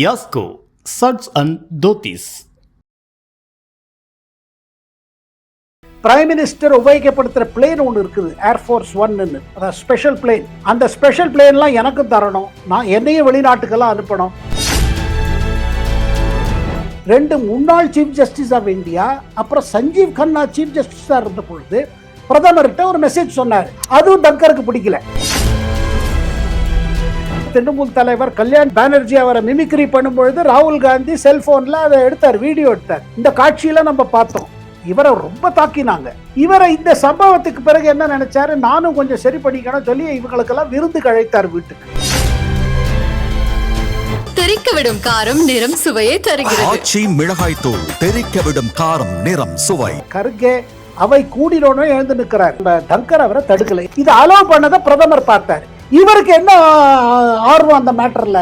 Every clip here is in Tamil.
யாஸ்கோ சட்ஸ் அண்ட் தோத்திஸ் பிரைம் மினிஸ்டர் உபயோகப்படுத்துற பிளேன் ஒன்று இருக்குது ஏர்ஃபோர்ஸ் ஒன்னு அதாவது ஸ்பெஷல் பிளேன் அந்த ஸ்பெஷல் பிளேன்லாம் எனக்கும் தரணும். நான் என்னையும் வெளிநாட்டுக்கெல்லாம் அனுப்பணும். ரெண்டு முன்னாள் சீஃப் ஜஸ்டிஸ் ஆஃப் இந்தியா அப்புறம் சஞ்சீவ் கண்ணா சீஃப் ஜஸ்டிஸாக இருந்த பொழுது பிரதமர்கிட்ட ஒரு மெசேஜ் சொன்னார். அதுவும் தங்கருக்கு பிடிக்கல. திரிணாமுல் தலைவர் கல்யாண் பானர்ஜி அவரை மிமிக்ரி பண்ணும்பொழுது ராகுல் காந்தி செல்போன்ல அதை எடுத்தார் வீடியோ எடுத்தார். இந்த காட்சியில நம்ம பார்த்தோம் இவரை ரொம்ப தாக்கினாங்க. இவரை இந்த சம்பவத்துக்கு பிறகு என்ன நினைச்சாரு? நானும் கொஞ்சம் சரி பண்ணிக்கணும் சொல்லி இவங்களுக்கெல்லாம் விருந்து அழைத்தார் வீட்டுக்கு. தெறிக்க விடும் காரம் நிறம் சுவையை தருகிறது. ஆச்சி மிளகாய் தூள் தெறிக்க விடும் காரம் நிறம் சுவை. கருகே அவை கூடினோன்னு எழுந்து நிற்கிறார். டங்கர் அவரை தடுக்கலை. இது அலோவ் பண்ணதை பிரதமர் பார்த்தார். இவருக்கு என்ன ஆர்வம் அந்த மேட்டர்ல?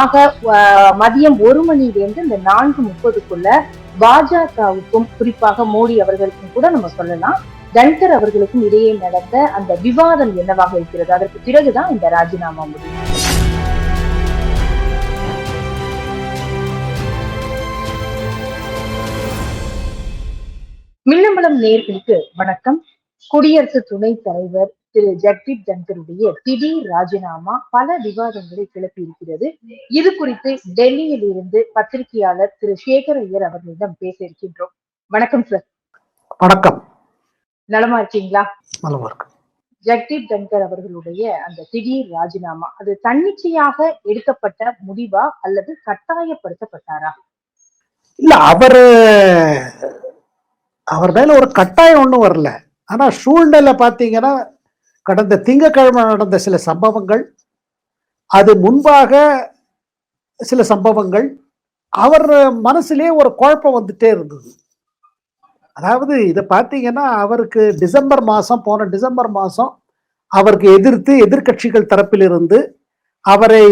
ஆக மதியம் ஒரு மணிலிருந்து இந்த நான்கு முப்பதுக்குள்ள பாஜகவுக்கும் குறிப்பாக மோடி அவர்களுக்கும் கூட நம்ம சொல்லலாம் தன்கர் அவர்களுக்கும் இடையே நடந்த அந்த விவாதம் என்னவாக இருக்கிறது? அதற்கு பிறகுதான் இந்த ராஜினாமா முடியும். மின்னம்பலம் நேர்களுக்கு வணக்கம். குடியரசு துணைத் தலைவர் திரு ஜக்தீப் தன்கருடைய திடீர் ராஜினாமா பல விவாதங்களை கிளப்பி இருக்கிறது. இது குறித்து டெல்லியில் இருந்து பத்திரிகையாளர் திரு சேகர் ஐயர் அவர்களிடம் பேச இருக்கின்றோம். வணக்கம் சார் வணக்கம். நலமா இருக்கீங்களா? நல்லா இருக்கு ஜக்தீப் தன்கர் அவர்களுடைய அந்த திடீர் ராஜினாமா அது தன்னிச்சையாக எடுக்கப்பட்ட முடிவா அல்லது கட்டாயப்படுத்தப்பட்டாரா? இல்ல அவரு அவர் மேல ஒரு கட்டாயம் ஒன்றும் வரல. ஆனால் சூழ்நிலை பார்த்தீங்கன்னா கடந்த திங்கக்கிழமை நடந்த சில சம்பவங்கள் அது முன்பாக சில சம்பவங்கள் அவர் மனசுலே ஒரு குழப்பம் வந்துட்டே இருந்தது. அதாவது இதை பார்த்தீங்கன்னா அவருக்கு டிசம்பர் மாதம் போன டிசம்பர் மாதம் அவருக்கு எதிர்த்து எதிர்க்கட்சிகள் தரப்பிலிருந்து அவரை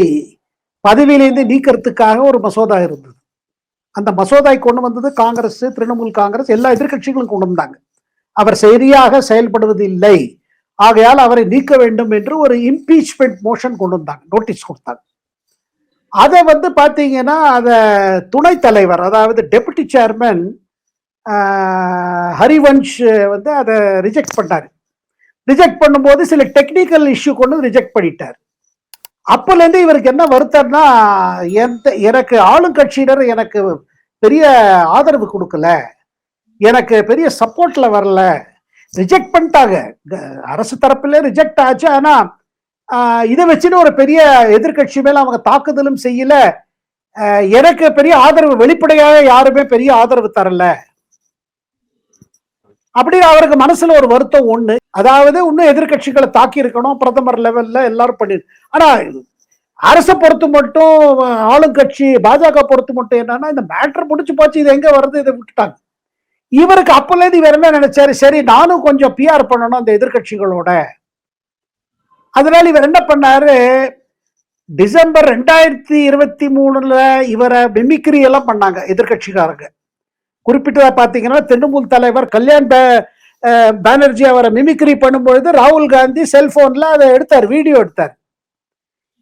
பதவியிலேருந்து நீக்கிறதுக்காக ஒரு மசோதா இருந்தது. அந்த மசோதாவை கொண்டு வந்தது காங்கிரஸ் திரிணாமுல் காங்கிரஸ் எல்லா எதிர்கட்சிகளும் கொண்டு வந்தாங்க. அவர் சரியாக செயல்படுவது இல்லை ஆகையால் அவரை நீக்க வேண்டும் என்று ஒரு இம்பீச்மெண்ட் மோஷன் கொண்டு வந்தாங்க நோட்டீஸ் கொடுத்தாங்க. அதை வந்து பார்த்தீங்கன்னா அதை துணைத் தலைவர் அதாவது டெபுட்டி சேர்மன் ஹரிவன்ஷ் வந்து அதை ரிஜெக்ட் பண்ணார் ரிஜெக்ட் பண்ணும்போது சில டெக்னிக்கல் இஷ்யூ கொண்டு ரிஜெக்ட் பண்ணிட்டார். அப்போலேருந்து இவருக்கு என்ன வருத்தம்னா எந்த எனக்கு ஆளுங்கட்சியினர் எனக்கு பெரிய ஆதரவு கொடுக்கல. எனக்கு பெரிய சப்போர்ட்ல வரல. ரிஜெக்ட் பண்ணிட்டாங்க. அரசு தரப்புல ரிஜெக்ட் ஆச்சு. ஆனா இதை வச்சுன்னு ஒரு பெரிய எதிர்க்கட்சி மேல அவங்க தாக்குதலும் செய்யல. எனக்கு பெரிய ஆதரவு வெளிப்படையாக யாருமே பெரிய ஆதரவு தரல. அப்படி அவருக்கு மனசுல ஒரு வருத்தம் ஒண்ணு. அதாவது இன்னும் எதிர்க்கட்சிகளை தாக்கி இருக்கணும். பிரதமர் லெவல்ல எல்லாரும் பண்ணி ஆனா அரசை பொறுத்து மட்டும் ஆளுங்கட்சி பாஜக பொறுத்து மட்டும் என்னன்னா இந்த மேட்டர் முடிச்சு போச்சு. இது எங்க வருது? இதை விட்டுட்டாங்க. இவருக்கு அப்பலேருந்து இவர் என்ன நினைச்சாரு? சரி நானும் கொஞ்சம் பிஆர் பண்ணணும் அந்த எதிர்க்கட்சிகளோட. அதனால இவர் என்ன பண்ணாரு? டிசம்பர் ரெண்டாயிரத்தி இருபத்தி மூணுல இவரை மிமிக்ரி எல்லாம் பண்ணாங்க எதிர்க்கட்சிக்காரங்க. குறிப்பிட்டதா பாத்தீங்கன்னா திரிணாமுல் தலைவர் கல்யாண் பானர்ஜி அவரை மிமிக்ரி பண்ணும்பொழுது ராகுல் காந்தி செல்போன்ல அதை எடுத்தார் வீடியோ எடுத்தார்.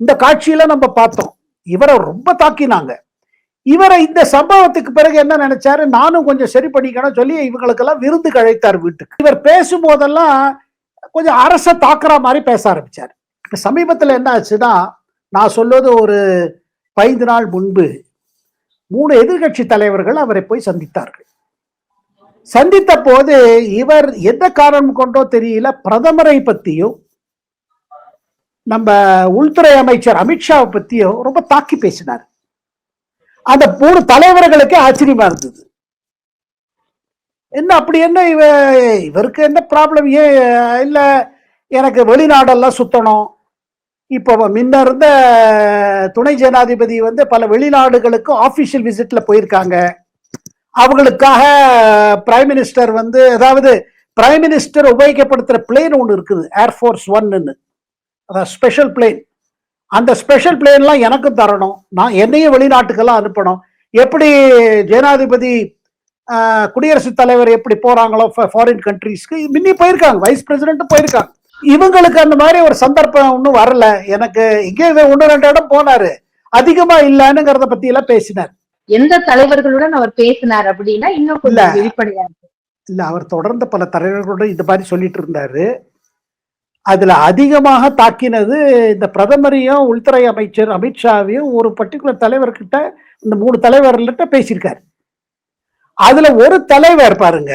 இந்த காட்சியில நம்ம பார்த்தோம். இவரை ரொம்ப தாக்கினாங்க. இவரை இந்த சம்பவத்துக்கு பிறகு என்ன நினைச்சாரு? நானும் கொஞ்சம் சரி பண்ணிக்கணும் சொல்லி இவங்களுக்கெல்லாம் விருந்து கழைத்தார் வீட்டுக்கு. இவர் பேசும்போதெல்லாம் கொஞ்சம் அரச தாக்குற மாதிரி பேச ஆரம்பிச்சார். சமீபத்தில் என்ன ஆச்சுன்னா நான் சொல்வது ஒரு ஐந்து நாள் முன்பு மூணு எதிர்க்கட்சி தலைவர்கள் அவரை போய் சந்தித்தார்கள். சந்தித்த போது இவர் எந்த காரணம் கொண்டோ தெரியல. பிரதமரை பத்தியும் நம்ம உள்துறை அமைச்சர் அமித்ஷாவை பத்தியும் ரொம்ப தாக்கி பேசினார். அந்த மூணு தலைவர்களுக்கே ஆச்சரியமா இருந்தது. என்ன அப்படி என்ன இவ இவருக்கு என்ன ப்ராப்ளம் ஏன் இல்லை எனக்கு வெளிநாடெல்லாம் சுத்தணும். இப்போ முன்ன இருந்த துணை ஜனாதிபதி வந்து பல வெளிநாடுகளுக்கு ஆஃபீஷியல் விசிட்ல போயிருக்காங்க. அவங்களுக்காக பிரைம் மினிஸ்டர் வந்து அதாவது பிரைம் மினிஸ்டர் உபயோகப்படுத்துகிற பிளேன் ஒன்று இருக்குது ஏர்ஃபோர்ஸ் ஒன்னு அதாவது ஸ்பெஷல் பிளேன் அந்த ஸ்பெஷல் பிளேன்லாம் எனக்கும் தரணும். நான் என்னையும் வெளிநாட்டுக்கெல்லாம் அனுப்பணும். எப்படி ஜனாதிபதி குடியரசுத் தலைவர் எப்படி போறாங்களோ ஃபாரின் கண்ட்ரீஸ்க்கு முன்னி போயிருக்காங்க. வைஸ் பிரசிடென்ட் போயிருக்காங்க. இவங்களுக்கு அந்த மாதிரி ஒரு சந்தர்ப்பம் ஒன்றும் வரல. எனக்கு இங்கே ஒன்று ரெண்டு இடம் போனாரு. அதிகமா இல்லைன்னுங்கிறத பத்தி எல்லாம் பேசினார். எந்த தலைவர்களுடன் அவர் பேசினார் அப்படின்னா இன்னும் இல்ல. அவர் தொடர்ந்து பல தலைவர்களோட இந்த மாதிரி சொல்லிட்டு இருந்தாரு. அதுல அதிகமாக தாக்கினது இந்த பிரதமரையும் உள்துறை அமைச்சர் அமித்ஷாவையும் ஒரு பர்டிகுலர் தலைவர்கிட்ட இந்த மூணு தலைவர்கிட்ட பேசியிருக்காரு. அதுல ஒரு தலைவர் பாருங்க.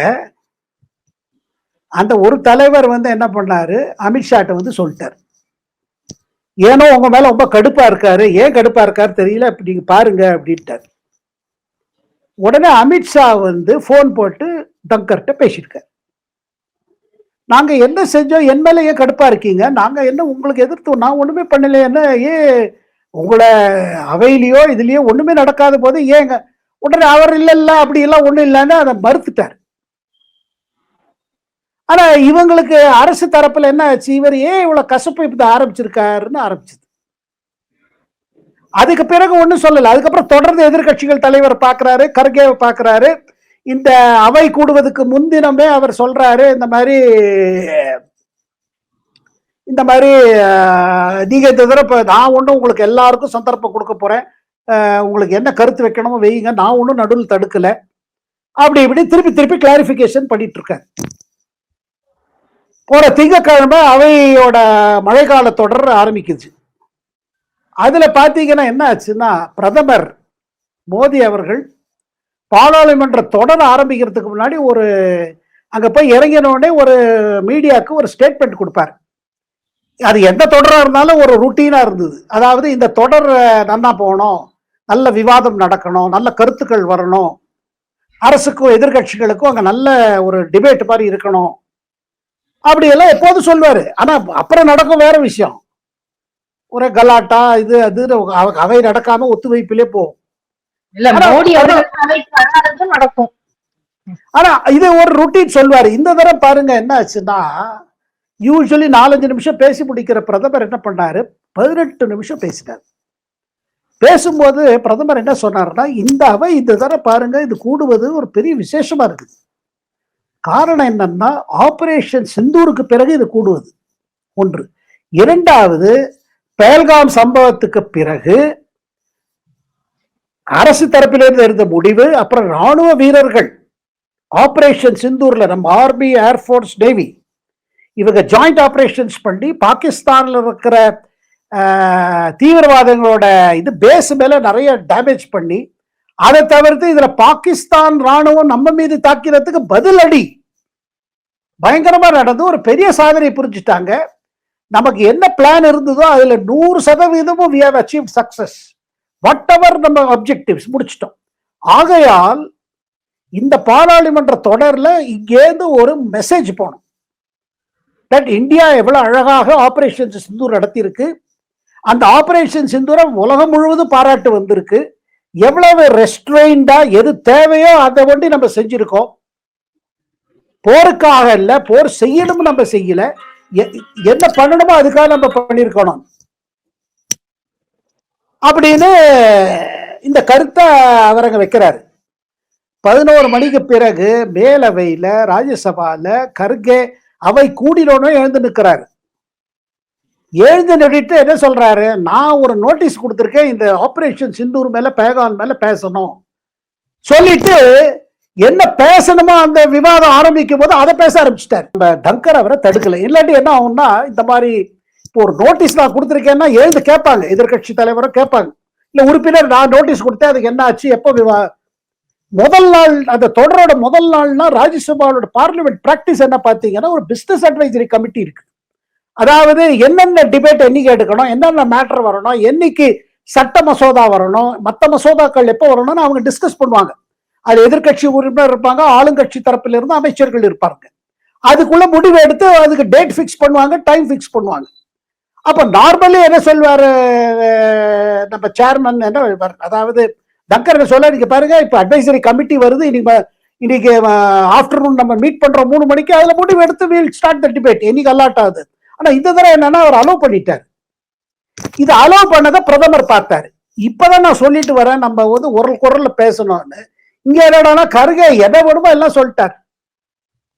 அந்த ஒரு தலைவர் வந்து என்ன பண்ணாரு? அமித்ஷாட்ட வந்து சொல்லிட்டார். ஏனோ உங்க மேல ரொம்ப கடுப்பா இருக்காரு. ஏன் கடுப்பா இருக்காரு தெரியல. இப்ப நீங்க பாருங்க அப்படின்ட்டார். உடனே அமித்ஷா வந்து ஃபோன் போட்டு தங்கர்கிட்ட பேசியிருக்கார். நாங்கள் என்ன செஞ்சோம் என் மேலே ஏன் கடுப்பாக இருக்கீங்க? நாங்கள் என்ன உங்களுக்கு எதிர்த்து நான் ஒன்றுமே பண்ணல என்ன ஏன் உங்களை அவையிலையோ இதுலயோ ஒன்றுமே நடக்காத போது ஏங்க உடனே அவர் இல்லை இல்லை அப்படியெல்லாம் ஒன்றும் இல்லைன்னு அதை மறுத்துட்டார். ஆனால் இவங்களுக்கு அரசு தரப்பில் என்ன ஆச்சு? இவர் ஏன் இவ்வளோ கசப்பு இப்போ ஆரம்பிச்சிருக்காருன்னு ஆரம்பிச்சது. அதுக்கு பிறகு ஒன்றும் சொல்லலை. அதுக்கப்புறம் தொடர்ந்து எதிர்க்கட்சிகள் தலைவர் பார்க்குறாரு கர்கேவை பார்க்குறாரு இந்த அவை கூடுவதற்கு முன்தினமே அவர் சொல்றாரு இந்த மாதிரி இந்த மாதிரி அஹ், நீங்க இந்த தடவை நான் ஒன்றும் உங்களுக்கு எல்லாருக்கும் சந்தர்ப்பம் கொடுக்க போறேன். உங்களுக்கு என்ன கருத்து வைக்கணுமோ வைங்க நான் ஒன்றும் நடுவில் தடுக்கல. அப்படி இப்படி திருப்பி திருப்பி கிளாரிபிகேஷன் பண்ணிட்டு இருக்கேன் போன திங்கக்கிழமை அவையோட மழைக்கால தொடர் ஆரம்பிக்குது. அதுல பாத்தீங்கன்னா என்ன ஆச்சுன்னா பிரதமர் மோடி அவர்கள் பாராளுமன்ற தொடர் ஆரம்பிக்கிறதுக்கு முன்னாடி ஒரு அங்கே போய் இறங்கினோடனே ஒரு மீடியாவுக்கு ஒரு ஸ்டேட்மெண்ட் கொடுப்பார். அது எந்த தொடராக இருந்தாலும் ஒரு ருட்டீனாக இருந்தது. அதாவது இந்த தொடர் நல்லா போகணும் நல்ல விவாதம் நடக்கணும் நல்ல கருத்துக்கள் வரணும் அரசுக்கும் எதிர்க்கட்சிகளுக்கும் அங்கே நல்ல ஒரு டிபேட் மாதிரி இருக்கணும். அப்படி எல்லாம் எப்போதும் சொல்வார். ஆனால் அப்புறம் நடக்கும் வேற விஷயம். ஒரு கலாட்டா இது அது அவ- அவை நடக்காமல் ஒத்துழைப்பிலே போகும். நடக்கும். ஆனா இது ஒரு ருட்டீன் சொல்வாரு. இந்த தடவை பாருங்க என்ன ஆச்சுன்னா யூஸ்வலி நாலஞ்சு நிமிஷம் பேசி முடிக்கிற பிரதமர் என்ன பண்ணாரு? பதினெட்டு நிமிஷம் பேசினார் பேசும்போது பிரதமர் என்ன சொன்னாருன்னா இந்த அவை இந்த தடவை பாருங்க இது கூடுவது ஒரு பெரிய விசேஷமா இருக்குது. காரணம் என்னன்னா ஆபரேஷன் சிந்தூருக்கு பிறகு இது கூடுவது. ஒன்று. இரண்டாவது பேல்காம் சம்பவத்துக்கு பிறகு அரசு தரப்பிலிருந்து இருந்த முடிவு அப்புறம் ராணுவ வீரர்கள் ஆப்ரேஷன் சிந்தூர்ல நம்ம ஆர்மி ஏர்ஃபோர்ஸ் நேவி இவங்க ஜாயிண்ட் ஆப்ரேஷன்ஸ் பண்ணி பாகிஸ்தான்ல இருக்கிற தீவிரவாதங்களோட இது பேஸ் மேல நிறைய டேமேஜ் பண்ணி அதை தவிர்த்து இதுல பாகிஸ்தான் ராணுவம் நம்ம மீது தாக்கிறதுக்கு பதில் அடி பயங்கரமா நடந்து ஒரு பெரிய சாதனை புரிஞ்சுட்டாங்க. நமக்கு என்ன பிளான் இருந்ததோ அதுல நூறு சதவீதமும் we have achieve success whatever நம்ம அப்ஜெக்டிவ்ஸ் முடிச்சிட்டோம். ஆகையால் இந்த பாராளுமன்ற தொடரில் இங்கேருந்து ஒரு மெசேஜ் போகணும் தட் இந்தியா எவ்வளோ அழகாக ஆப்ரேஷன் சிந்தூர் நடத்தியிருக்கு. அந்த ஆப்ரேஷன் சிந்தூரம் உலகம் முழுவதும் பாராட்டு வந்திருக்கு. எவ்வளவு ரெஸ்ட்ரெயின்டா எது தேவையோ அதை ஒண்டி நம்ம செஞ்சிருக்கோம். போருக்காக இல்லை போர் செய்யணும் நம்ம செய்யல. என்ன பண்ணணுமோ அதுக்காக நம்ம பண்ணியிருக்கணும். அப்படின்னு இந்த கருத்தை அவர் அங்கே வைக்கிறாரு. பதினோரு மணிக்கு பிறகு மேலவையில ராஜ்யசபால கர்கே அவை கூடினோன்னு எழுந்து நிற்கிறாரு. எழுந்து நின்றுட்டு என்ன சொல்றாரு? நான் ஒரு நோட்டீஸ் கொடுத்துருக்கேன் இந்த ஆபரேஷன் சிந்தூர் மேல பேகான் மேல பேசணும். சொல்லிட்டு என்ன பேசணுமோ அந்த விவாதம் ஆரம்பிக்கும் போது அதை பேச ஆரம்பிச்சிட்டாரு. நம்ம டங்கர் அவரை தடுக்கல. இல்லாட்டி என்ன ஆகும்னா இந்த மாதிரி இப்போ ஒரு நோட்டீஸ் நான் கொடுத்துருக்கேன்னா எழுந்து கேட்பாங்க. எதிர்க்கட்சி தலைவரும் கேட்பாங்க. இல்ல உறுப்பினர் நான் நோட்டீஸ் கொடுத்தேன் அதுக்கு என்ன ஆச்சு? எப்போ விவா முதல் நாள் அந்த தொடரோட முதல் நாள்னா ராஜ்யசபாவோட பார்லிமெண்ட் ப்ராக்டிஸ் என்ன பார்த்தீங்கன்னா ஒரு பிஸ்னஸ் அட்வைசரி கமிட்டி இருக்கு. அதாவது என்னென்ன டிபேட் என்னைக்கு எடுக்கணும் என்னென்ன மேட்டர் வரணும் என்னைக்கு சட்ட மசோதா வரணும் மற்ற மசோதாக்கள் எப்போ வரணும்னு அவங்க டிஸ்கஸ் பண்ணுவாங்க. அது எதிர்க்கட்சி உறுப்பினர் இருப்பாங்க ஆளுங்கட்சி தரப்பில் இருந்து அமைச்சர்கள் இருப்பாங்க. அதுக்குள்ள முடிவு எடுத்து அதுக்கு டேட் ஃபிக்ஸ் பண்ணுவாங்க டைம் ஃபிக்ஸ் பண்ணுவாங்க. அப்ப நார்மலி என்ன சொல்வாரு நம்ம சேர்மன் என்ன அதாவது தங்கர் என்ன சொல்ல நீங்க பாருங்க இப்ப அட்வைசரி கமிட்டி வருது இன்னைக்கு ம- இன்னைக்கு ஆஃப்டர்நூன் நம்ம மீட் பண்றோம் மூணு மணிக்கு அதுல முடிவு எடுத்து வீல் ஸ்டார்ட் த டிபேட் என்னைக்கு அலாட் ஆகுது? ஆனா இந்த தடவை என்னன்னா அவர் அலோவ் பண்ணிட்டார். இது அலோவ் பண்ணதை பிரதமர் பார்த்தாரு. இப்பதான் நான் சொல்லிட்டு வரேன் நம்ம வந்து ஒரு குரல்ல பேசணும்னு. இங்க என்னடான்னா கருகே எதை வேணுமோ எல்லாம் சொல்லிட்டார்.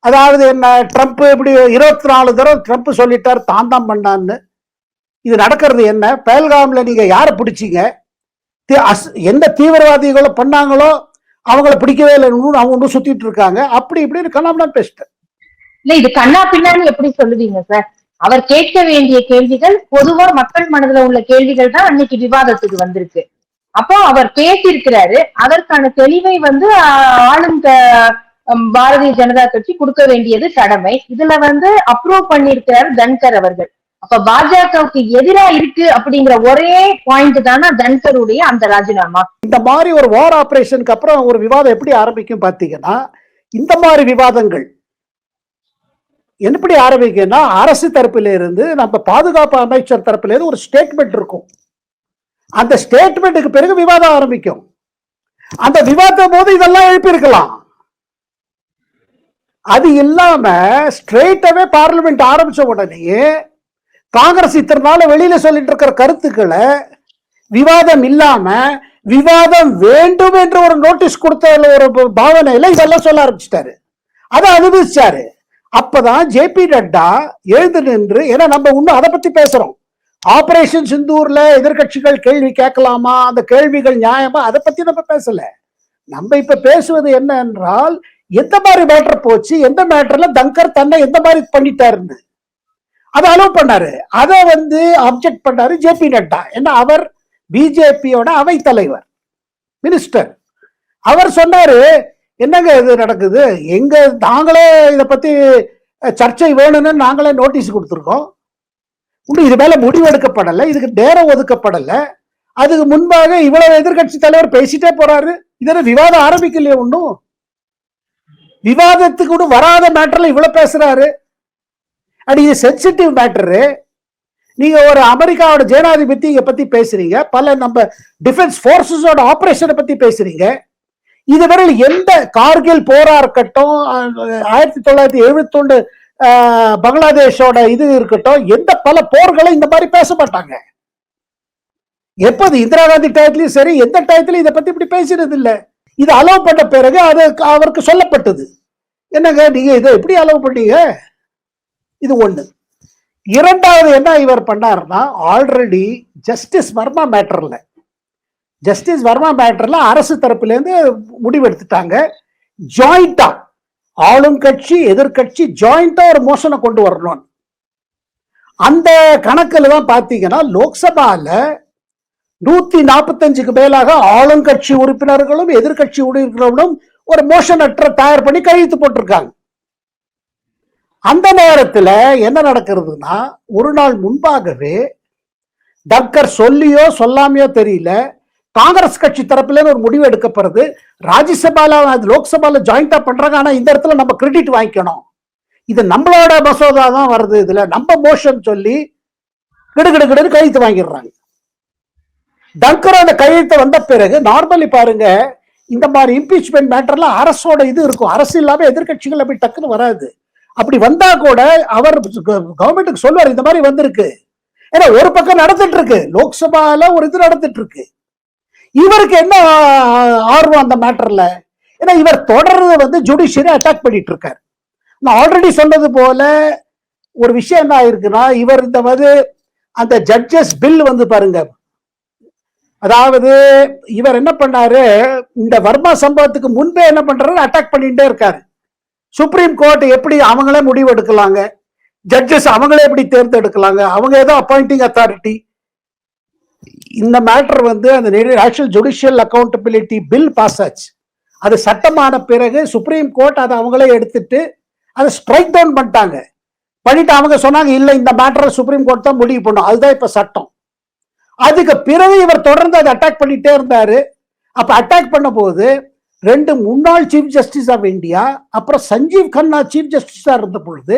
அதாவது என்ன ட்ரம்ப் இப்படி இருபத்தி நாலு தடவை ட்ரம்ப் சொல்லிட்டார் தான் தான் பண்ணான்னு. இது நடக்கிறது என்ன? பேல்காம்ல நீங்க யாரை பிடிச்சீங்க? அஸ்- எந்த தீவிரவாதிகளை பண்ணாங்களோ அவங்கள பிடிக்கவே இல்லை அவங்க ஒன்றும் சுத்திட்டு இருக்காங்க. அப்படி இப்படின்னு கண்ணாமலாம் பேசிட்டேன் இல்ல இது கண்ணா பின்னான்னு எப்படி சொல்லுவீங்க சார்? அவர் கேட்க வேண்டிய கேள்விகள் பொதுவா மக்கள் மனதுல உள்ள கேள்விகள் தான் அன்னைக்கு விவாதத்துக்கு வந்திருக்கு. அப்போ அவர் பேசியிருக்கிறாரு. அதற்கான தெளிவை வந்து ஆளும் பாரதிய ஜனதா கட்சி கொடுக்க வேண்டியது கடமை. இதுல வந்து அப்ரூவ் பண்ணியிருக்கிறார் தன்கர் அவர்கள். அப்ப பாஜகவுக்கு எதிரா இருக்கு அப்படிங்கிற ஒரே பாயிண்ட் தானே தன்கருடைய அந்த ராஜினாமா? இந்த மாதிரி ஒரு வார் ஆபரேஷனுக்கு அப்புறம் ஒரு விவாதம் எப்படி ஆரம்பிக்கும் பாத்தீங்கன்னா இந்த மாதிரி விவாதங்கள் எப்படி ஆரம்பிக்கும்னா அரசு தரப்புல இருந்து நம்ம பாதுகாப்பு அமைச்சர் தரப்புல இருந்து ஒரு ஸ்டேட்மெண்ட் இருக்கும். அந்த ஸ்டேட்மெண்ட்டுக்கு பிறகு விவாதம் ஆரம்பிக்கும். அந்த விவாதம் போது இதெல்லாம் எழுப்பியிருக்கலாம். அது இல்லாம ஸ்ட்ரெயிட்டாவே பார்லிமெண்ட் ஆரம்பிச்ச உடனேயே காங்கிரஸ் இத்தனை நாள் வெளியில சொல்லிட்டு இருக்கிற கருத்துக்களை விவாதம் இல்லாம விவாதம் வேண்டும் என்று ஒரு நோட்டீஸ் கொடுத்த ஒரு பாவனையில இதெல்லாம் சொல்ல ஆரம்பிச்சிட்டாரு. அதை அனுபவிச்சாரு. அப்பதான் ஜேபி நட்டா எழுந்து நின்று ஏன்னா நம்ம இன்னும் அதை பத்தி பேசுறோம். ஆபரேஷன் சிந்தூர்ல எதிர்க்கட்சிகள் கேள்வி கேட்கலாமா? அந்த கேள்விகள் நியாயமா? அதை பத்தி நம்ம பேசல. நம்ம இப்ப பேசுவது என்ன என்றால் எந்த மாதிரி மேட்டர் போச்சு? எந்த மேட்டர்ல தங்கர் தன்னை எந்த மாதிரி பண்ணிட்டாருன்னு. அதை அலோவ் பண்ணாரு. அதை வந்து அப்செக்ட் பண்ணாரு ஜேபி நட்டா. ஏன்னா அவர் பிஜேபியோட அவை தலைவர் மினிஸ்டர் அவர் சொன்னாரு என்னங்க இது நடக்குது? எங்க நாங்களே இதை பத்தி சர்ச்சை வேணும்னு நாங்களே நோட்டீஸ் கொடுத்துருக்கோம். இன்னும் இது மேல முடிவெடுக்கப்படலை. இதுக்கு நேரம் ஒதுக்கப்படலை. அதுக்கு முன்பாக இவ்வளவு எதிர்க்கட்சி தலைவர் பேசிட்டே போறாரு. இதெல்லாம் விவாதம் ஆரம்பிக்கலையே ஒன்றும். விவாதத்துக்கு கூட வராத மேட்டர்ல இவ்வளவு பேசுறாரு. அண்ட் இது சென்சிட்டிவ் மேட்டரு நீங்க ஒரு அமெரிக்காவோட இதை பத்தி பேசுறீங்க. பல நம்ம டிஃபென்ஸ் போர்சஸோட ஆபரேஷனை பத்தி பேசுறீங்க. இதுவரை எந்த கார்கில் போரா இருக்கட்டும் ஆயிரத்தி தொள்ளாயிரத்தி எழுபத்தி பங்களாதேஷோட இது இருக்கட்டும் எந்த பல போர்களை இந்த மாதிரி பேச மாட்டாங்க. எப்போது இந்திரா காந்தி டயத்துலயும் சரி எந்த டயத்துலயும் இதை பத்தி இப்படி பேசினது இல்லை. இது அலோவ் பண்ண பிறகு அது அவருக்கு சொல்லப்பட்டது. என்னங்க நீங்க இதை எப்படி அலோவ் பண்ணீங்க? இது ஒன்று இரண்டாவது என்ன இவர் பண்ணாருன்னா ஆல்ரெடி ஜஸ்டிஸ் வர்மா மேட்டரில் ஜஸ்டிஸ் வர்மா மேட்டரில் அரசு தரப்புலேருந்து முடிவெடுத்துட்டாங்க. ஜாயிண்டா ஆளும் கட்சி எதிர்க்கட்சி ஜாயிண்டா ஒரு மோஷனை கொண்டு வரணும் அந்த கணக்கில் தான் பார்த்தீங்கன்னா லோக்சபாவில் நூத்தி நாற்பத்தஞ்சுக்கு மேலாக ஆளுங்கட்சி உறுப்பினர்களும் எதிர்க்கட்சி உறுப்பினர்களும் ஒரு மோஷன் அற்ற தயார் பண்ணி கையெழுத்து போட்டிருக்காங்க. அந்த நேரத்தில் என்ன நடக்கிறதுனா ஒரு நாள் முன்பாகவே தக்கர் சொல்லியோ சொல்லாமையோ தெரியல. காங்கிரஸ் கட்சி தரப்புலேருந்து ஒரு முடிவு எடுக்கப்படுறது ராஜ்யசபால அது லோக்சபால ஜாயிண்டா பண்றாங்க. ஆனா இந்த இடத்துல நம்ம கிரெடிட் வாங்கிக்கணும். இது நம்மளோட மசோதா தான் வருது இதுல. நம்ம மோஷன் சொல்லி கிடுகிடு கிடுன்னு கையெழுத்து வாங்கிடுறாங்க. டங்கர் அந்த கையெழுத்து வந்த பிறகு நார்மலி பாருங்க இந்த மாதிரி இம்பீச்மெண்ட் மேட்டர்ல அரசோட இது இருக்கும். அரசு இல்லாம எதிர்க்கட்சிகள் அப்படி டக்குன்னு வராது. அப்படி வந்தா கூட அவர் கவர்மெண்ட்டுக்கு சொல்லுவார் இந்த மாதிரி வந்திருக்கு. ஏன்னா ஒரு பக்கம் நடந்துட்டு இருக்கு லோக்சபால ஒரு இது நடந்துட்டு இருக்கு இவருக்கு என்ன ஆர்வம் அந்த மேட்டர்ல? ஏன்னா இவர் தொடர்ந்து வந்து ஜுடிஷியரி அட்டாக் பண்ணிட்டு இருக்கார் நான் ஆல்ரெடி சொன்னது போல ஒரு விஷயம் என்ன ஆயிருக்குன்னா இவர் இந்த வந்து அந்த ஜட்ஜஸ் பில் வந்து பாருங்க. அதாவது இவர் என்ன பண்ணாரு? இந்த வர்மா சம்பவத்துக்கு முன்பே என்ன பண்றாரு? அட்டாக் பண்ணிட்டே இருக்காரு. சுப்ரீம் கோர்ட் எப்படி அவங்களே முடிவு எடுக்கலாங்க? ஜட்ஜஸ் அவங்களே எப்படி தேர்ந்தெடுக்கலாங்க? அவங்க ஏதோ அப்பாயிண்டிங் அத்தாரிட்டி இந்த மேட்டர் வந்து அந்த national judicial accountability bill pass ஆச்சு. அது சட்டமான பிறகு சுப்ரீம் கோர்ட் அதை அவங்களே எடுத்துட்டு அதை ஸ்ட்ரைக் டவுன் பண்ணிட்டாங்க. பண்ணிட்டு அவங்க சொன்னாங்க இல்லை இந்த மேட்டரை சுப்ரீம் கோர்ட் தான் முடிவு பண்ணும். அதுதான் இப்போ சட்டம். அதுக்கு பிறகு இவர் தொடர்ந்து அதை அட்டாக் பண்ணிட்டே இருந்தாரு. அப்போ அட்டாக் பண்ண போது ரெண்டு முன்னாள் சீஃப் ஜஸ்டிஸ் ஆஃப் இந்தியா அப்புறம் சஞ்சீவ் கண்ணா சீஃப் ஜஸ்டிஸா இருந்த பொழுது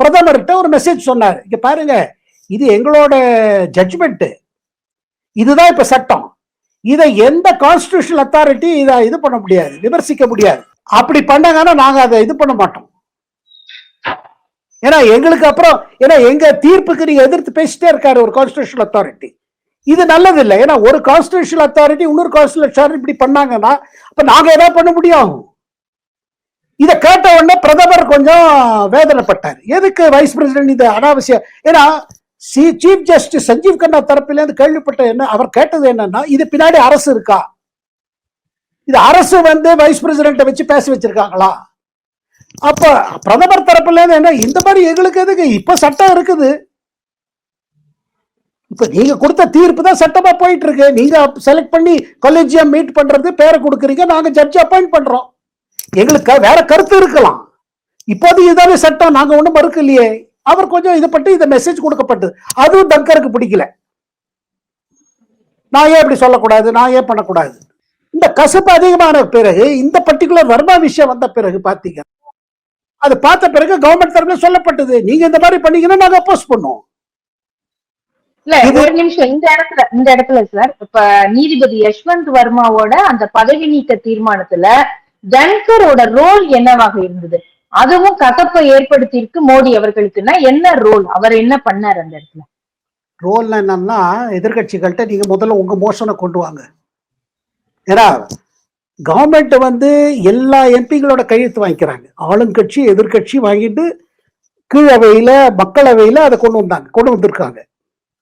பிரதமர்கிட்ட ஒரு மெசேஜ் சொன்னார். இங்க பாருங்க இது எங்களோட ஜட்ஜ்மெண்ட் இதுதான் இப்ப சட்டம். இதை எந்த கான்ஸ்டிடியூஷனல் அத்தாரிட்டி இதை இது பண்ண முடியாது விமர்சிக்க முடியாது. அப்படி பண்ணாங்கன்னா நாங்க அதை இது பண்ண மாட்டோம். ஏன்னா எங்களுக்கு அப்புறம் ஏன்னா எங்க தீர்ப்புக்கு நீங்க எதிர்த்து பேசிட்டே இருக்காரு ஒரு கான்ஸ்டிடியூஷனல் அத்தாரிட்டி இது நல்லது இல்லை ஏன்னா ஒரு கான்ஸ்டிடியூஷனல் அத்தாரிட்டி இன்னொரு கான்ஸ்டிடியூஷன் இப்படி பண்ணாங்கன்னா அப்ப நாங்க ஏதாவது பண்ண முடியும்? இதை கேட்ட உடனே பிரதமர் கொஞ்சம் வேதனைப்பட்டார். எதுக்கு வைஸ் பிரசிடென்ட் இது அனாவசியம் ஏன்னா C chief justice Sanjiv Khanna தரப்பிலேருந்து கேள்விப்பட்ட என்ன அவர் கேட்டது என்னன்னா இது பின்னாடி அரசு இருக்கா? இது அரசு வந்து வைஸ் பிரசிடென்ட்டை வச்சு பேச வச்சிருக்காங்களா? அப்ப பிரதமர் தரப்புல இருந்து என்ன இந்த மாதிரி எங்களுக்கு எதுக்கு? இப்ப சட்டம் இருக்குது. இப்ப நீங்க கொடுத்த தீர்ப்பு தான் சட்டமா போயிட்டு இருக்கு நீங்க செலக்ட் பண்ணி கொலேஜியம் மீட் பண்றது பேரை கொடுக்குறீங்க நாங்க ஜட்ஜ் அப்பாயிண்ட் பண்றோம். எங்களுக்கு வேற கருத்து இருக்கலாம். இப்போது இதாவது சட்டம் நாங்க ஒண்ணும் மறுக்கலையே அவர் கொஞ்சம் இதை பட்டு இந்த மெசேஜ் கொடுக்கப்பட்டது. அதுவும் டங்கருக்கு பிடிக்கல. நான் ஏன் இப்படி சொல்லக்கூடாது? நான் ஏன் பண்ணக்கூடாது? இந்த கசப்பு அதிகமான பிறகு இந்த பர்டிகுலர் வர்மா விஷயம் வந்த பிறகு பாத்தீங்க. அது பார்த்த பிறகு கவர்மெண்ட் தரப்புல சொல்லப்பட்டது. நீங்க இந்த மாதிரி பண்ணீங்கன்னா நாங்க அப்போஸ் பண்ணுவோம். இல்ல இது- ஒரு நிமிஷம் இந்த இடத்துல இந்த இடத்துல சார். இப்ப நீதிபதி யஷ்வந்த் வர்மாவோட அந்த பதவி நீக்க தீர்மானத்துல தன்கரோட ரோல் என்னவாக இருந்தது? அதுவும் கசப்பை ஏற்படுத்தியிருக்கு மோடி அவர்களுக்குன்னா என்ன ரோல் அவர் என்ன பண்ணார் அந்த இடத்துல? ரோல் என்னன்னா எதிர்கட்சிகள்கிட்ட நீங்க முதல்ல உங்க மோஷனை கொண்டு வாங்க. ஏன்னா கவர்மெண்ட் வந்து எல்லா எம்பிகளோட கையெழுத்து வாங்கிக்கிறாங்க. ஆளுங்கட்சி எதிர்க்கட்சி வாங்கிட்டு கீழவையில மக்களவையில அதை கொண்டு வந்தாங்க கொண்டு வந்திருக்காங்க.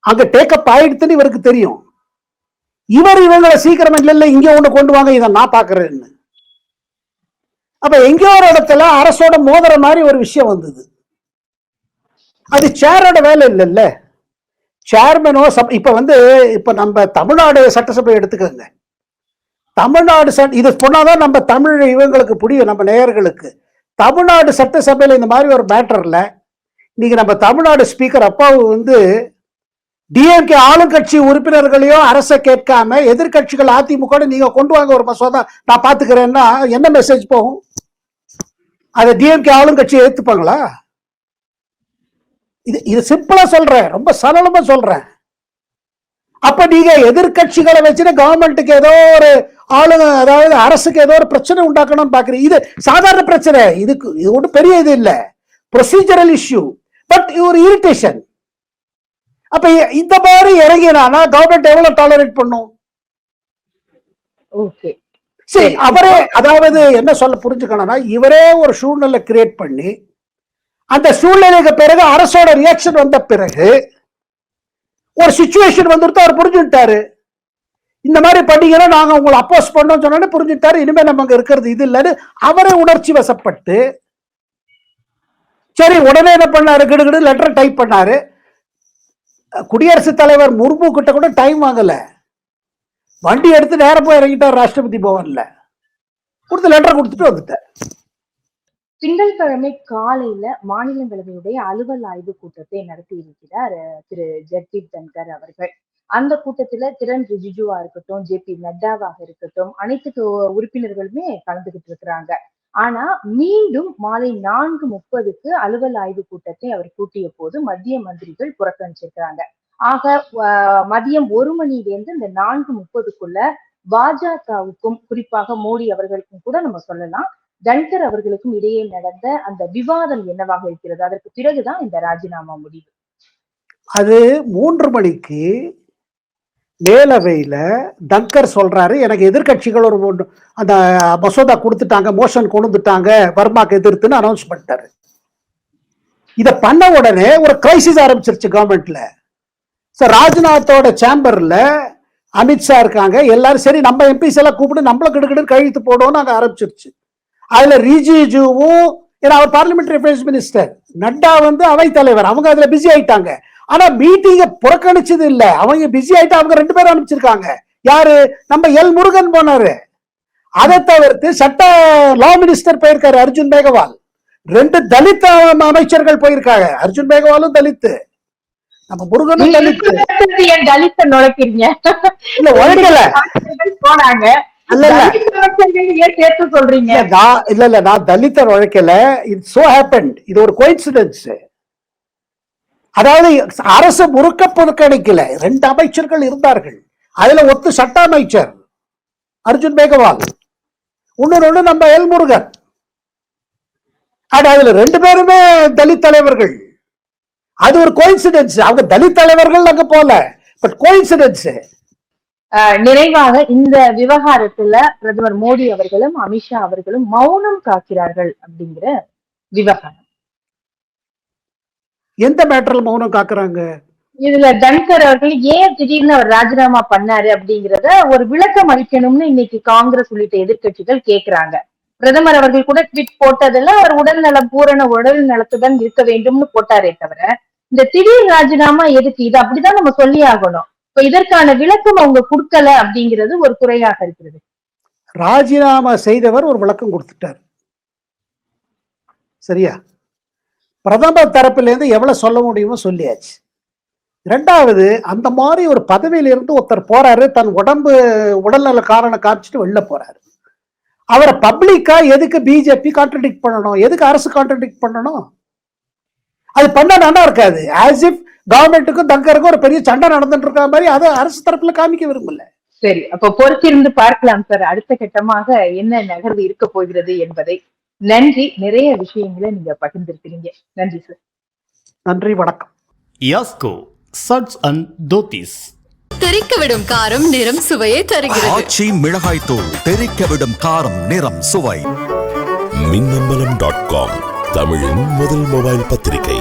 அங்க டேக்கப் ஆயிடுத்துன்னு இவருக்கு தெரியும். இவர் இவங்களை சீக்கிரம் இல்லை இல்லை இங்கே ஒன்று கொண்டு வாங்க இதை நான் பார்க்குறேன்னு. அப்ப எங்கேயோ ஒரு இடத்துல அரசோட மோதுற மாதிரி ஒரு விஷயம் வந்தது. அது சேரோட வேலை இல்லைல்ல. சேர்மனோ சப் இப்ப வந்து இப்ப நம்ம தமிழ்நாடு சட்டசபை எடுத்துக்கோங்க. தமிழ்நாடு சட்ட இது சொன்னாதான் நம்ம தமிழ் இவங்களுக்கு புரியும் நம்ம நேயர்களுக்கு. தமிழ்நாடு சட்டசபையில் இந்த மாதிரி ஒரு மேட்டர்ல இன்னைக்கு நம்ம தமிழ்நாடு ஸ்பீக்கர் அப்பாவு வந்து டிஎம்கே ஆளுங்கட்சி உறுப்பினர்களையும் அரசை கேட்காம எதிர்க்கட்சிகள் அதிமுக நீங்க கொண்டு வாங்க ஒரு மசோதா. நான் பாத்துக்கிறேன்னா என்ன மெசேஜ் போகும்? அதை டிஎம்கே ஆளுங்கட்சி ஏத்துப்பாங்களா? இது இது சிம்பிளா சொல்றேன். ரொம்ப சரளமா சொல்றேன். அப்ப நீங்க எதிர்க்கட்சிகளை வச்சுட்டு கவர்மெண்ட்டுக்கு ஏதோ ஒரு ஆளுங்க அதாவது அரசுக்கு ஏதோ ஒரு பிரச்சனை உண்டாக்கணும்னு பாக்குறீங்க. இது சாதாரண பிரச்சனை. இதுக்கு இது ஒன்றும் பெரிய இது இல்லை. ப்ரொசீஜரல் இஷ்யூ பட் ஒரு இரிட்டேஷன் அப்ப இந்த மாதிரி இறங்கினானா கவர்மெண்ட் எவ்வளவு டாலரேட் பண்ணும்? ஓகே சரி அவரே அதாவது என்ன சொல்ல புரிஞ்சுக்கணும்னா இவரே ஒரு சூழ்நிலை கிரியேட் பண்ணி அந்த சூழ்நிலைக்கு பிறகு அரசோட ரியாக்ஷன் வந்த பிறகு ஒரு சுச்சுவேஷன் வந்துட்டு அவர் புரிஞ்சுட்டாரு இந்த மாதிரி பண்ணீங்கன்னா நாங்க உங்களை அப்போஸ் பண்ணோம் சொன்னோன்னே புரிஞ்சுட்டாரு இனிமே நம்ம அங்க இருக்கிறது இது இல்லைன்னு அவரே உணர்ச்சி வசப்பட்டு சரி உடனே என்ன பண்ணாரு? கிடுகிடு லெட்டர் டைப் பண்ணாரு. குடியரசுத் தலைவர் முர்மு கிட்ட கூட டைம் வாங்கல. வண்டி எடுத்து நேரம் போய் இறங்கிட்டார் ராஷ்டிரபதி பவன்ல. கொடுத்து லெட்டர் கொடுத்துட்டு வந்துட்டார் திங்கட்கிழமை காலையில மாநிலங்களவையுடைய அலுவல் ஆய்வு கூட்டத்தை நடத்தி இருக்கிறார் திரு ஜெகதீப் தன்கர் அவர்கள். அந்த கூட்டத்துல கிரண் ரிஜிஜுவா இருக்கட்டும் ஜே பி நட்டாவாக இருக்கட்டும் அனைத்து உறுப்பினர்களுமே கலந்துகிட்டு இருக்கிறாங்க. ஆனா மீண்டும் மாலை நான்கு முப்பதுக்கு அலுவல் ஆய்வு கூட்டத்தை அவர் கூட்டிய போது மத்திய மந்திரிகள் புறக்கணிச்சிருக்கிறாங்க. ஆக மதியம் ஒரு மணிலேருந்து இந்த நான்கு முப்பதுக்குள்ள பாஜகவுக்கும் குறிப்பாக மோடி அவர்களுக்கும் கூட நம்ம சொல்லலாம் தன்கர் அவர்களுக்கும் இடையே நடந்த அந்த விவாதம் என்னவாக இருக்கிறது? அதற்கு பிறகுதான் இந்த ராஜினாமா முடிவு. அது மூன்று மணிக்கு மேலவையில் தங்கர் சொல்கிறாரு எனக்கு எதிர்கட்சிகள் ஒரு ஒன்று- அந்த மசோதா கொடுத்துட்டாங்க மோஷன் கொண்டு வந்துட்டாங்க வர்மாக்கு எதிர்த்துன்னு அனௌன்ஸ் பண்ணிட்டாரு. இதை பண்ண உடனே ஒரு கிரைசிஸ் ஆரம்பிச்சிருச்சு கவர்மெண்ட்ல சார் ராஜ்நாத்தோட சேம்பர்ல அமித்ஷா இருக்காங்க எல்லாரும் சரி நம்ம எம்பிஸ் எல்லாம் கூப்பிட்டு நம்மள கிடுக்கிட்டு கழுத்து போடுவோம்னு அங்கே ஆரம்பிச்சிருச்சு. அதுல ரிஜிஜுவும் ஏன்னா அவர் பார்லிமெண்ட்ரி அஃபேர்ஸ் மினிஸ்டர் நட்டா வந்து அவைத்தலைவர் அவங்க அதுல பிஸி ஆயிட்டாங்க. ஆனா மீட்டிங்க புறக்கணிச்சது இல்ல. அவங்க பிஸி ஆயிட்டு அவங்க ரெண்டு பேரும் அனுப்பிச்சிருக்காங்க. யாரு? நம்ம எல் முருகன் போனாரு. அதை தவிர்த்து சட்ட லா மினிஸ்டர் போயிருக்காரு அர்ஜுன் மேகவால். ரெண்டு தலித் அம- அமைச்சர்கள் போயிருக்காங்க. அர்ஜுன் மேகவாலும் தலித்து. நம்ம முருகனும் தலித்து. தலித்த நுழைக்கிறீங்க? இல்ல உழைக்கல போனாங்க. இல்ல இல்ல. நான் இல்ல இல்ல நான் தலித்தர் உழைக்கல இட் சோ ஹேப்பன்ட் இது ஒரு கோயின்சிடன்ஸ் அதாவது அரசு முறுக்க புறக்கணிக்கல ரெண்டு அமைச்சர்கள் இருந்தார்கள். அதுல ஒத்து சட்ட அமைச்சர் அர்ஜுன் மேகவால். இன்னொரு ஒண்ணு நம்ம எல் முருகன். ஆனா அதுல ரெண்டு பேருமே தலித் தலைவர்கள். அது ஒரு கோயின்சிடென்ஸ் அவங்க தலித் தலைவர்கள் அங்க போல. பட் கோயின்சிடென்ஸ் ஆஹ் நிறைவாக இந்த விவகாரத்துல பிரதமர் மோடி அவர்களும் அமித்ஷா அவர்களும் மௌனம் காக்கிறார்கள் அப்படிங்கிற விவகாரம். எந்த மேட்டர்ல மௌனம் காக்குறாங்க? இதுல தன்கர் அவர்கள் ஏன் திடீர்னு அவர் ராஜினாமா பண்ணாரு அப்படிங்கறத ஒரு விளக்கம் அளிக்கணும்னு இன்னைக்கு காங்கிரஸ் உள்ளிட்ட எதிர்க்கட்சிகள் கேக்குறாங்க. பிரதமர் அவர்கள் கூட ட்வீட் போட்டதுல அவர் உடல் நலம் பூரண உடல் நலத்துடன் இருக்க வேண்டும்னு போட்டாரே தவிர இந்த திடீர் ராஜினாமா எதுக்கு? இது அப்படிதான் நம்ம சொல்லி ஆகணும். இப்ப இதற்கான விளக்கம் அவங்க கொடுக்கல அப்படிங்கிறது ஒரு குறையாக இருக்கிறது. ராஜினாமா செய்தவர் ஒரு விளக்கம் கொடுத்துட்டார். சரியா? பிரதமர் தரப்பிலேருந்து எவ்வளவு சொல்ல முடியுமோ சொல்லியாச்சு. ரெண்டாவது அந்த மாதிரி ஒரு பதவியில இருந்து ஒருத்தர் போறாரு தன் உடம்பு உடல்நல காரணம் காமிச்சிட்டு வெளில போறாரு. அவரை பப்ளிக்கா எதுக்கு பிஜேபி கான்ட்ரடிக்ட் பண்ணணும்? எதுக்கு அரசு கான்ட்ரடிக்ட் பண்ணணும்? அது பண்ண நல்லா இருக்காது. ஆஸ் இஃப் கவர்மெண்ட்டுக்கும் தங்கருக்கும் ஒரு பெரிய சண்டை நடந்துட்டு இருக்க மாதிரி அதை அரசு தரப்புல காமிக்க விரும்பல. சரி அப்ப பொறுத்திருந்து பார்க்கலாம் சார். அடுத்த கட்டமாக என்ன நகர்வு இருக்க போகிறது என்பதை. நன்றி. நிறைய விஷயங்களை நீங்க பகிர்ந்திருக்கிறீங்க. நன்றி சார் நன்றி வணக்கம். யாஸ்கோ சட்ஸ் அண்ட் தோத்திஸ். தெறிக்க விடும் காரம் நிறம் சுவையை தருகிறது. ஆச்சி மிளகாய் தூள் தெறிக்க விடும் காரம் நிறம் சுவை. மின்னம்பலம் டாட் காம் தமிழின் முதல் மொபைல் பத்திரிகை.